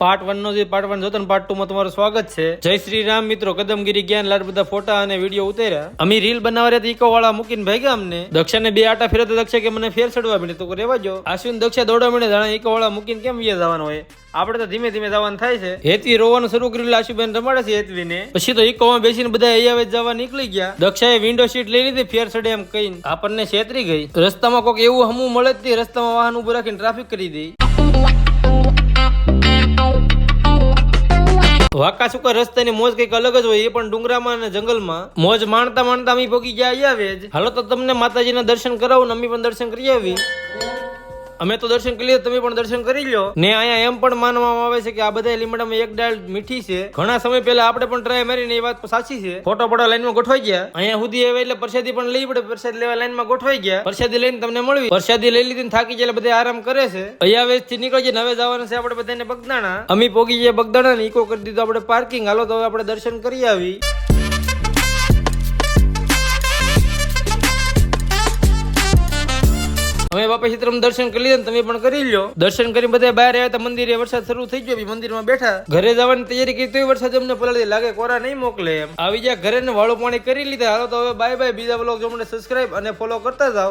Part one નો જે part one જોતો ને પાર્ટ ટુ માં તમારું સ્વાગત છે. જય શ્રી રામ મિત્રો, કદમગીરી જ્ઞાન, લાડ બધા ફોટા અને વીડિયો ઉતાર્યા. અમે રીલ બનાવવા રહ્યા ઇકો વાળા મૂકીને ભાગ્યા અમને. દક્ષાને બે આટા ફેરતા દક્ષા કે મને ફેર ચડવા મળે તો રેવા જો આશ્વિન દક્ષા દોડવા મળે જાણે ઇકો વાળા મૂકીને કેમ વિયા જવાનું હોય? આપણે તો ધીમે ધીમે જવાનું થાય છે. હેતવી રોવાનું શરૂ કર્યું આશુબેન રમાડે છે હેતવીને. પછી તો ઈકોમાં બેસીને બધા અહીંયા જવા નીકળી ગયા. દક્ષાએ વિન્ડો સીટ લઈ લીધી, ફેર ચડે એમ કહીને. આપણને છેતરી ગઈ. રસ્તામાં કોઈક એવું હમું મળે જ રસ્તામાં વાહન ઉભું રાખીને ટ્રાફિક કરી દે. વાંકા સુકા રસ્તાની મોજ કંઈક અલગ જ હોય એ પણ ડુંગરામાં અને જંગલમાં. મોજ માણતા માણતા અમે ભોગી ગયા અહીંયા આવે હાલો તો તમને માતાજીના દર્શન કરાવું અમે પણ દર્શન કરી આવી અમે તો દર્શન કરી લીધા, તમે પણ દર્શન કરી લો ને અહીંયા એમ પણ માનવામાં આવે છે કે આ બધા લીમડામાં એક ડાળ મીઠી છે. ઘણા સમય પહેલા આપણે પણ ટ્રાય મારીને એ વાત સાચી છે. ફોટો ફોટો લાઈનમાં ગોઠવાઈ ગયા. અહીંયા સુધી આવે એટલે પ્રસાદી પણ લઈ પડે, પ્રસાદ લેવા લાઈનમાં ગોઠવાઈ ગયા. પ્રસાદી લઈને તમને મળવી. પ્રસાદી લઈ લીધી થાકી જાય બધા આરામ કરે છે. અહીંયા વેચથી નીકળી જાય હવે જવાનું છે આપણે બધાને બગદાણા. અમે પોગી જઈએ બગદાણા ને ઈકો કરી દીધું આપણે પાર્કિંગ હાલો તો આપણે દર્શન કરી આવી. અમે તમે દર્શન કરી લીધા તમે પણ કરી લો દર્શન કરી બધા બહાર આવ્યા તો મંદિરે વરસાદ શરૂ થઈ ગયો મંદિરમાં બેઠા. ઘરે જવાની તૈયારી કરી, તોય વરસાદ અમને પલાળી લાગે કોરા નહીં મોકલે એમ. આવી જાય ઘરે ને વાળું પાણી કરી લીધા. હાલો તો હવે બાય બાય બીજા બ્લોગ જો મને સબસ્ક્રાઇબ અને ફોલો કરતા જાઓ.